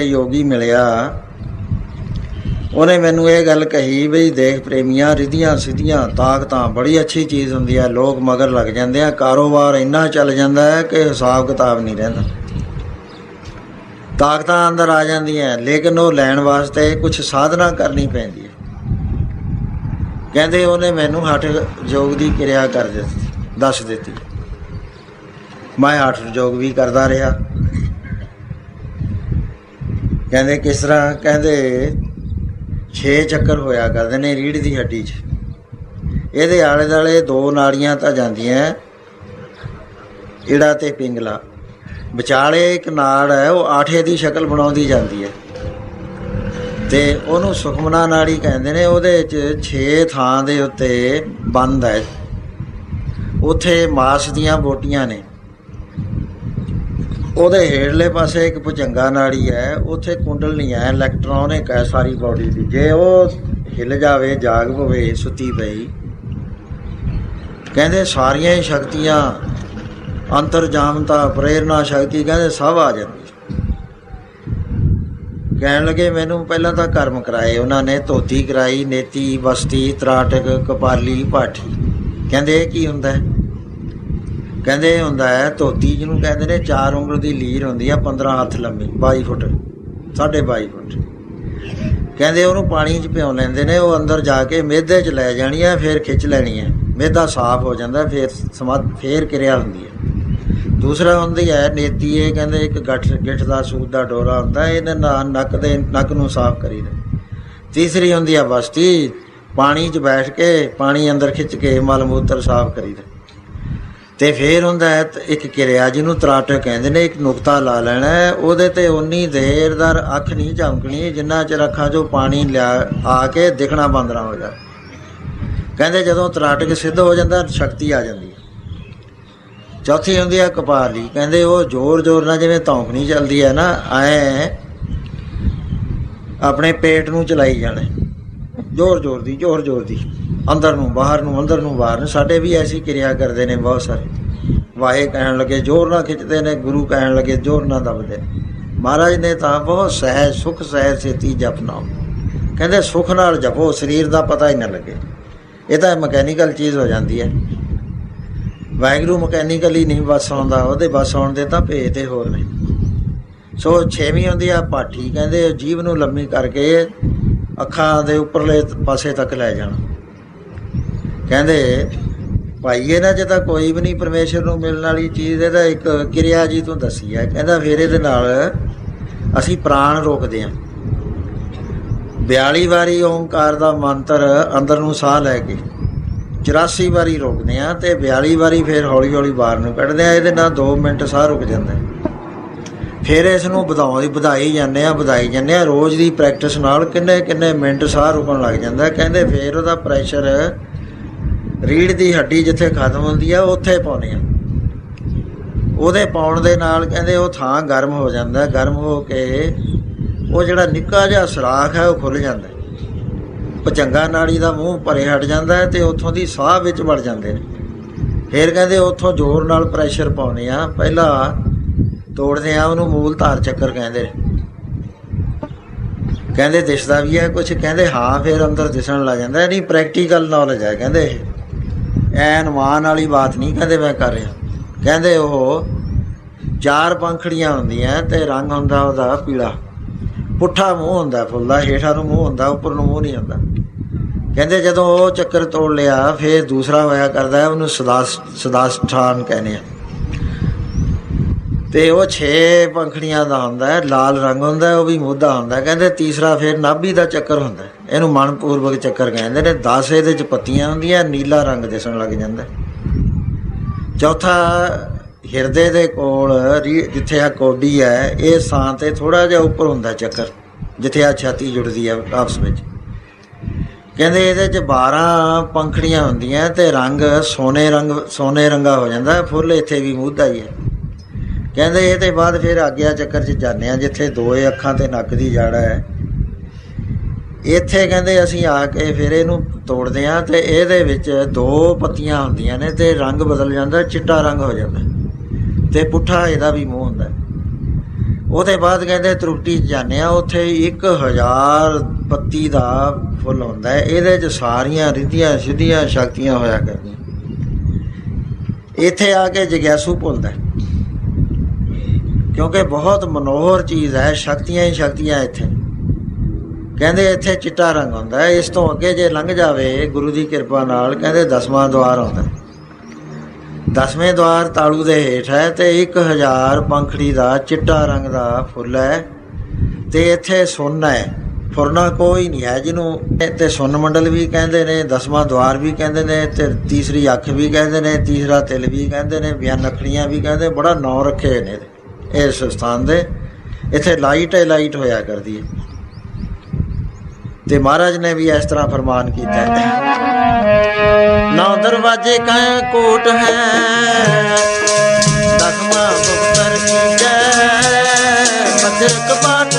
ਯੋਗੀ ਮਿਲਿਆ। ਉਹਨੇ ਮੈਨੂੰ ਇਹ ਗੱਲ ਕਹੀ ਵੀ ਦੇਖ ਪ੍ਰੇਮੀਆਂ, ਰਿਧੀਆਂ, ਸਿੱਧੀਆਂ ਤਾਕਤਾਂ ਬੜੀ ਅੱਛੀ ਚੀਜ਼ ਹੁੰਦੀ ਹੈ ਲੋਕ ਮਗਰ ਲੱਗ ਜਾਂਦੇ ਆ, ਕਾਰੋਬਾਰ ਇੰਨਾ ਚੱਲ ਜਾਂਦਾ ਹੈ ਕਿ ਹਿਸਾਬ ਕਿਤਾਬ ਨਹੀਂ ਰਹਿੰਦਾ। ਤਾਕਤਾਂ ਅੰਦਰ ਆ ਜਾਂਦੀਆਂ, ਲੇਕਿਨ ਉਹ ਲੈਣ ਵਾਸਤੇ ਕੁਝ ਸਾਧਨਾ ਕਰਨੀ ਪੈਂਦੀ ਹੈ। ਕਹਿੰਦੇ ਉਹਨੇ ਮੈਨੂੰ ਹਠ ਯੋਗ ਦੀ ਕਿਰਿਆ ਕਰ ਦਿੱਤੀ, ਦੱਸ ਦਿੱਤੀ। ਮੈਂ ਹਠ ਯੋਗ ਵੀ ਕਰਦਾ ਰਿਹਾ। ਕਹਿੰਦੇ ਕਿਸ ਤਰ੍ਹਾਂ? ਕਹਿੰਦੇ 6 ਚੱਕਰ ਹੋਇਆ ਕਰਦੇ ਨੇ ਰੀੜ ਦੀ ਹੱਡੀ 'ਚ। ਇਹਦੇ ਆਲੇ ਦਾਲੇ ਦੋ ਨਾੜੀਆਂ ਤਾਂ ਜਾਂਦੀਆਂ। ਈੜਾ ਤੇ ਪਿੰਗਲਾ। ਵਿਚਾਲੇ ਇੱਕ ਨਾੜ ਹੈ, ਉਹ ਆਠੇ ਦੀ ਸ਼ਕਲ ਬਣਾਉਂਦੀ ਜਾਂਦੀ ਹੈ। ਤੇ ਉਹਨੂੰ ਸੁਖਮਨਾ ਨਾੜੀ ਕਹਿੰਦੇ ਨੇ, ਉਹਦੇ 'ਚ 6 ਥਾਂ ਦੇ ਉੱਤੇ ਬੰਦ ਹੈ। ਉੱਥੇ ਮਾਸ ਦੀਆਂ ਬੋਟੀਆਂ ਨੇ। ਉਹਦੇ ਹੇਠਲੇ ਪਾਸੇ ਇੱਕ ਭੁਜੰਗਾ ਨਾੜੀ ਹੈ, ਉੱਥੇ ਕੁੰਡਲ ਨਹੀਂ ਹੈ ਇਲੈਕਟ੍ਰੋਨਿਕ ਹੈ ਸਾਰੀ ਬਾਡੀ ਦੀ। ਜੇ ਉਹ ਹਿੱਲ ਜਾਵੇ, ਜਾਗ ਪਵੇ, ਸੁੱਤੀ ਪਈ, ਕਹਿੰਦੇ ਸਾਰੀਆਂ ਹੀ ਸ਼ਕਤੀਆਂ, ਅੰਤਰਜਾਮਤਾ, ਪ੍ਰੇਰਣਾ ਸ਼ਕਤੀ, ਕਹਿੰਦੇ ਸਭ ਆ ਜਾਂਦੀ। ਕਹਿਣ ਲੱਗੇ, ਮੈਨੂੰ ਪਹਿਲਾਂ ਤਾਂ ਕਰਮ ਕਰਾਏ ਉਹਨਾਂ ਨੇ, ਧੋਤੀ ਕਰਾਈ, ਨੇਤੀ, ਬਸਤੀ, ਤਰਾਟਕ, ਕਪਾਲੀ ਪਾਠੀ ਕਹਿੰਦੇ, ਇਹ ਕੀ ਹੁੰਦਾ ਹੈ? ਕਹਿੰਦੇ ਇਹ ਹੁੰਦਾ ਹੈ, ਧੋਤੀ ਜਿਹਨੂੰ ਕਹਿੰਦੇ ਨੇ, ਚਾਰ ਉਂਗਲ ਦੀ ਲੀਰ ਹੁੰਦੀ ਆ 15 ਹੱਥ ਲੰਮੀ 22 ਫੁੱਟ 22.5 ਫੁੱਟ। ਕਹਿੰਦੇ ਉਹਨੂੰ ਪਾਣੀ 'ਚ ਭਿਉਂ ਲੈਂਦੇ ਨੇ, ਉਹ ਅੰਦਰ ਜਾ ਕੇ ਮੇਦੇ 'ਚ ਲੈ ਜਾਣੀ ਹੈ ਫਿਰ ਖਿੱਚ ਲੈਣੀ ਹੈ ਮਿਹਦਾ ਸਾਫ਼ ਹੋ ਜਾਂਦਾ, ਫਿਰ ਸਮਾਧ, ਫੇਰ ਕਿਰਿਆ ਹੁੰਦੀ ਹੈ ਦੂਸਰਾ ਹੁੰਦੀ ਹੈ, ਨੇਤੀ, ਇਹ ਕਹਿੰਦੇ ਇੱਕ ਗੱਠ, ਗਿੱਠ ਦਾ ਸੂਤ ਦਾ ਡੋਰਾ ਹੁੰਦਾ ਇਹਦੇ ਨਾਲ ਨੱਕ ਦੇ, ਨੱਕ ਨੂੰ ਸਾਫ਼ ਕਰੀਦਾ ਤੀਸਰੀ ਹੁੰਦੀ ਆ ਬਸਤੀ, ਪਾਣੀ 'ਚ ਬੈਠ ਕੇ, ਪਾਣੀ ਅੰਦਰ ਖਿੱਚ ਕੇ, ਮਲ ਮੂਤਰ ਸਾਫ਼ ਕਰੀਦਾ ਤੇ ਫੇਰ ਹੁੰਦਾ ਹੈ ਇੱਕ ਕਿਰਿਆ ਜਿਹਨੂੰ ਤਰਾਟਕ ਕਹਿੰਦੇ ਨੇ, ਇੱਕ ਨੁਕਤਾ ਲਾ ਲੈਣਾ ਉਹਦੇ ਤੇ ਉਨੀ ਦੇਰ ਦਰ ਅੱਖ ਨਹੀਂ ਝਮਕਣੀ, ਜਿੰਨਾ ਚਿਰ ਅੱਖਾਂ 'ਚੋਂ ਪਾਣੀ ਲਿਆ ਆ ਕੇ ਦਿਖਣਾ ਬੰਦ ਨਾ ਹੋ ਜਾ ਕਹਿੰਦੇ ਜਦੋਂ ਤਰਾਟਕ ਸਿੱਧ ਹੋ ਜਾਂਦਾ, ਸ਼ਕਤੀ ਆ ਜਾਂਦੀ ਚੌਥੀ ਹੁੰਦੀ ਹੈ ਕਪਾਲੀ। ਕਹਿੰਦੇ ਉਹ ਜ਼ੋਰ ਜ਼ੋਰ ਨਾਲ ਜਿਵੇਂ ਧੌਂਕਣੀ ਚੱਲਦੀ ਹੈ ਨਾ, ਐ ਆਪਣੇ ਪੇਟ ਨੂੰ ਚਲਾਈ ਜਾਣਾ। ਜ਼ੋਰ ਜ਼ੋਰ ਦੀ ਜ਼ੋਰ ਜ਼ੋਰ ਦੀ। ਅੰਦਰ ਨੂੰ, ਬਾਹਰ ਨੂੰ, ਅੰਦਰ ਨੂੰ, ਬਾਹਰ ਨੂੰ। ਸਾਡੇ ਵੀ ਐਸੀ ਕਿਰਿਆ ਕਰਦੇ ਨੇ ਬਹੁਤ ਸਾਰੇ। ਵਾਹੇ ਕਹਿਣ ਲੱਗੇ, ਜ਼ੋਰ ਨਾਲ ਖਿੱਚਦੇ ਨੇ, ਗੁਰੂ ਕਹਿਣ ਲੱਗੇ, ਜ਼ੋਰ ਨਾਲ ਦਬਦੇ ਮਹਾਰਾਜ ਨੇ ਤਾਂ ਬਹੁਤ ਸਹਿਜ, ਸੁਖ, ਸਹਿਜ ਸੇਤੀ ਜਪਣਾ। ਕਹਿੰਦੇ, ਸੁਖ ਨਾਲ ਜਪੋ, ਸਰੀਰ ਦਾ ਪਤਾ ਹੀ ਨਾ ਲੱਗੇ। ਇਹ ਤਾਂ ਮਕੈਨੀਕਲ ਚੀਜ਼ ਹੋ ਜਾਂਦੀ ਹੈ। ਵਾਹਿਗੁਰੂ ਮਕੈਨੀਕਲੀ ਨਹੀਂ ਬਸ ਆਉਂਦਾ, ਉਹਦੇ ਬਸ ਆਉਣ ਦੇ ਤਾਂ ਭੇਜ ਤੇ ਹੋਰ ਨੇ। ਸੋ ਛੇਵੀਂ ਹੁੰਦੀ ਆ ਪਾਠੀ, ਕਹਿੰਦੇ, ਜੀਵ ਨੂੰ ਲੰਮੀ ਕਰਕੇ ਅੱਖਾਂ ਦੇ ਉੱਪਰਲੇ ਪਾਸੇ ਤੱਕ ਲੈ ਜਾਣਾ। ਕਹਿੰਦੇ, ਭਾਈ, ਇਹਨਾਂ 'ਚ ਤਾਂ ਕੋਈ ਵੀ ਨਹੀਂ, ਪਰਮੇਸ਼ਰ ਨੂੰ ਮਿਲਣ ਵਾਲੀ ਚੀਜ਼ ਇਹਦਾ ਇੱਕ ਕਿਰਿਆ ਜੀ ਤੋਂ ਦੱਸੀ ਹੈ ਕਹਿੰਦਾ ਫਿਰ ਇਹਦੇ ਨਾਲ ਅਸੀਂ ਪ੍ਰਾਣ ਰੋਕਦੇ ਹਾਂ 42 ਵਾਰੀ ਓੰਕਾਰ ਦਾ ਮੰਤਰ ਅੰਦਰ ਨੂੰ ਸਾਹ ਲੈ ਕੇ 84 ਵਾਰੀ ਰੋਕਦੇ ਆ ਤੇ 42 ਵਾਰੀ ਫਿਰ ਹੌਲੀ ਹੌਲੀ ਬਾਹਰ ਨੂੰ ਕੱਢਦੇ ਆ। ਇਹਦੇ ਨਾਲ 2 ਮਿੰਟ ਸਾਹ ਰੁਕ ਜਾਂਦਾ ਫਿਰ ਇਸ ਨੂੰ ਵਧਾਉਣ ਦੀ ਵਧਾਈ ਜਾਂਦੇ ਆ, ਵਧਾਈ ਜਾਂਦੇ ਆ। ਰੋਜ਼ ਦੀ ਪ੍ਰੈਕਟਿਸ ਨਾਲ ਕਿੰਨੇ ਕਿੰਨੇ ਮਿੰਟ ਸਾਹ ਰੁਕਣ ਲੱਗ ਜਾਂਦਾ ਕਹਿੰਦੇ, ਫਿਰ ਉਹਦਾ ਪ੍ਰੈਸ਼ਰ ਰੀੜ ਦੀ ਹੱਡੀ ਜਿੱਥੇ ਖਤਮ ਹੁੰਦੀ ਆ, ਉੱਥੇ ਪਾਉਣੇ ਆ। ਉਹਦੇ ਪਾਉਣ ਦੇ ਨਾਲ ਕਹਿੰਦੇ ਉਹ ਥਾਂ ਗਰਮ ਹੋ ਜਾਂਦਾ, ਗਰਮ ਹੋ ਕੇ ਉਹ ਜਿਹੜਾ ਨਿੱਕਾ ਜਿਹਾ ਸੁਰਾਖ ਹੈ ਉਹ ਖੁੱਲ ਜਾਂਦਾ। ਹੈ। ਪਚੰਗਾ ਨਾੜੀ ਦਾ ਮੂੰਹ ਭਰੇ ਹਟ ਜਾਂਦਾ ਹੈ ਤੇ ਉੱਥੋਂ ਦੀ ਸਾਹ ਵਿੱਚ ਵੜ ਜਾਂਦੇ ਨੇ। ਫਿਰ ਕਹਿੰਦੇ ਉੱਥੋਂ ਜ਼ੋਰ ਨਾਲ ਪ੍ਰੈਸ਼ਰ ਪਾਉਣੇ ਆ, ਪਹਿਲਾਂ ਤੋੜਦੇ ਆ, ਉਹਨੂੰ ਮੂਲ ਧਾਰ ਚੱਕਰ ਕਹਿੰਦੇ ਕਹਿੰਦੇ ਦਿਸਦਾ ਵੀ ਹੈ ਕੁਝ ਕਹਿੰਦੇ ਹਾਂ ਫਿਰ ਅੰਦਰ ਦਿਸਣ ਲੱਗ ਜਾਂਦਾ ਨਹੀਂ ਪ੍ਰੈਕਟੀਕਲ ਨੌਲੇਜ ਹੈ ਕਹਿੰਦੇ ਇਹ। ਐਨ ਮਾਨ ਵਾਲੀ ਬਾਤ ਨਹੀਂ ਕਹਿੰਦੇ ਮੈਂ ਕਰ ਰਿਹਾ। ਕਹਿੰਦੇ ਉਹ ਚਾਰ ਪੰਖੜੀਆਂ ਹੁੰਦੀਆਂ ਤੇ ਰੰਗ ਹੁੰਦਾ ਉਹਦਾ ਪੀਲਾ। ਪੁੱਠਾ ਮੂੰਹ ਹੁੰਦਾ ਫੁੱਲ ਦਾ ਹੇਠਾਂ ਨੂੰ ਮੂੰਹ ਹੁੰਦਾ, ਉੱਪਰ ਨੂੰ ਮੂੰਹ ਨਹੀਂ ਹੁੰਦਾ। ਕਹਿੰਦੇ ਜਦੋਂ ਉਹ ਚੱਕਰ ਤੋੜ ਲਿਆ, ਫਿਰ ਦੂਸਰਾ ਹੋਇਆ ਕਰਦਾ, ਉਹਨੂੰ ਸਦਾ ਸਦਾਸਠਾਨ ਕਹਿੰਦੇ ਆ। ਤੇ ਉਹ 6 ਪੰਖੜੀਆਂ ਦਾ ਹੁੰਦਾ ਹੈ ਲਾਲ ਰੰਗ ਹੁੰਦਾ ਹੈ, ਉਹ ਵੀ ਮੋਢਾ ਹੁੰਦਾ ਕਹਿੰਦੇ ਤੀਸਰਾ ਫਿਰ ਨਾਭੀ ਦਾ ਚੱਕਰ ਹੁੰਦਾ ਇਹਨੂੰ ਮਨਪੂਰਵਕ ਚੱਕਰ ਕਹਿੰਦੇ ਨੇ। 10 ਇਹਦੇ ਚ ਪੱਤੀਆਂ ਹੁੰਦੀਆਂ ਨੀਲਾ ਰੰਗ ਦਿਸਣ ਲੱਗ ਜਾਂਦਾ ਚੌਥਾ ਹਿਰਦੇ ਦੇ ਕੋਲ ਜਿੱਥੇ ਆ ਕੋਡੀ ਹੈ ਇਹ ਸਾਹ ਤੇ ਥੋੜਾ ਜਿਹਾ ਉੱਪਰ ਹੁੰਦਾ ਚੱਕਰ ਜਿੱਥੇ ਆ ਛਾਤੀ ਜੁੜਦੀ ਹੈ ਆਪਸ ਵਿੱਚ। ਕਹਿੰਦੇ ਇਹਦੇ ਚ 12 ਪੰਖੜੀਆਂ ਹੁੰਦੀਆਂ ਤੇ ਰੰਗ ਸੋਨੇ ਰੰਗ ਸੋਨੇ ਰੰਗਾ ਹੋ ਜਾਂਦਾ ਫੁੱਲ ਇੱਥੇ ਵੀ ਮੁੱਦਾ ਹੀ ਹੈ। ਕਹਿੰਦੇ ਇਹ ਤੇ ਬਾਅਦ ਫਿਰ ਆਗਿਆ ਚੱਕਰ ਚ ਜਾਂਦੇ ਆ ਜਿੱਥੇ ਦੋਏ ਅੱਖਾਂ ਤੇ ਨੱਕ ਦੀ ਜੜ ਹੈ। ਇੱਥੇ ਕਹਿੰਦੇ ਅਸੀਂ ਆ ਕੇ ਫਿਰ ਇਹਨੂੰ ਤੋੜਦੇ ਆ ਤੇ ਇਹਦੇ ਵਿੱਚ ਦੋ ਪੱਤੀਆਂ ਹੁੰਦੀਆਂ ਨੇ ਤੇ ਰੰਗ ਬਦਲ ਜਾਂਦਾ, ਚਿੱਟਾ ਰੰਗ ਹੋ ਜਾਂਦਾ। ਤੇ ਪੁੱਠਾ ਇਹਦਾ ਵੀ ਮੂੰਹ ਹੁੰਦਾ ਉਹਦੇ ਬਾਅਦ ਕਹਿੰਦੇ ਤਰੁੱਟੀ 'ਚ ਜਾਂਦੇ ਆ ਉੱਥੇ 1000 ਪੱਤੀ ਦਾ ਫੁੱਲ ਹੁੰਦਾ ਹੈ। ਇਹਦੇ 'ਚ ਸਾਰੀਆਂ ਰਿੱਧੀਆਂ ਸਿੱਧੀਆਂ ਸ਼ਕਤੀਆਂ ਹੋਇਆ ਕਰਦੀਆਂ। ਇੱਥੇ ਆ ਕੇ ਜਗਿਆਸੂ ਭੁੱਲਦਾ ਕਿਉਂਕਿ ਬਹੁਤ ਮਨੋਹਰ ਚੀਜ਼ ਹੈ, ਸ਼ਕਤੀਆਂ ਹੀ ਸ਼ਕਤੀਆਂ ਇੱਥੇ। ਕਹਿੰਦੇ ਇੱਥੇ ਚਿੱਟਾ ਰੰਗ ਹੁੰਦਾ ਹੈ, ਇਸ ਤੋਂ ਅੱਗੇ ਜੇ ਲੰਘ ਜਾਵੇ ਗੁਰੂ ਦੀ ਕਿਰਪਾ ਨਾਲ, ਕਹਿੰਦੇ ਦਸਵਾਂ ਦਵਾਰ ਆਉਂਦਾ ਦਸਵੇਂ ਦਵਾਰ ਤਾਲੂ ਦੇ ਹੇਠ ਹੈ ਤੇ 1000 ਪੰਖੜੀ ਦਾ ਚਿੱਟਾ ਰੰਗ ਦਾ ਫੁੱਲ ਹੈ ਤੇ ਇੱਥੇ ਸੁੰਨ ਹੈ। ਫੁਰਨਾ ਕੋਈ ਨਹੀਂ ਹੈ ਜਿਹਨੂੰ ਤੇ ਸੁੰਨ ਮੰਡਲ ਵੀ ਕਹਿੰਦੇ ਨੇ, ਦਸਵਾਂ ਦਵਾਰ ਵੀ ਕਹਿੰਦੇ ਨੇ ਤੇ ਤੀਸਰੀ ਅੱਖ ਵੀ ਕਹਿੰਦੇ ਨੇ, ਤੀਸਰਾ ਤਿਲ ਵੀ ਕਹਿੰਦੇ ਨੇ ਬਿਆਨ ਨਖੜੀਆਂ ਵੀ ਕਹਿੰਦੇ ਬੜਾ ਨਾਂ ਰੱਖੇ ਨੇ ਇਸ ਸਥਾਨ ਦੇ। ਇੱਥੇ ਲਾਈਟ ਹੈ ਲਾਈਟ ਹੋਇਆ ਕਰਦੀ ਹੈ ਤੇ ਮਹਾਰਾਜ ਨੇ ਵੀ ਇਸ ਤਰ੍ਹਾਂ ਫਰਮਾਨ ਕੀਤਾ ਹੈ। ਨੌ ਦਰਵਾਜੇ ਕਾ ਕੋਟ ਹੈ, ਦਸਵਾਂ ਗੁਪਤਰ ਕੀ ਜੈ ਮਧਿਰ ਕਪਾਟ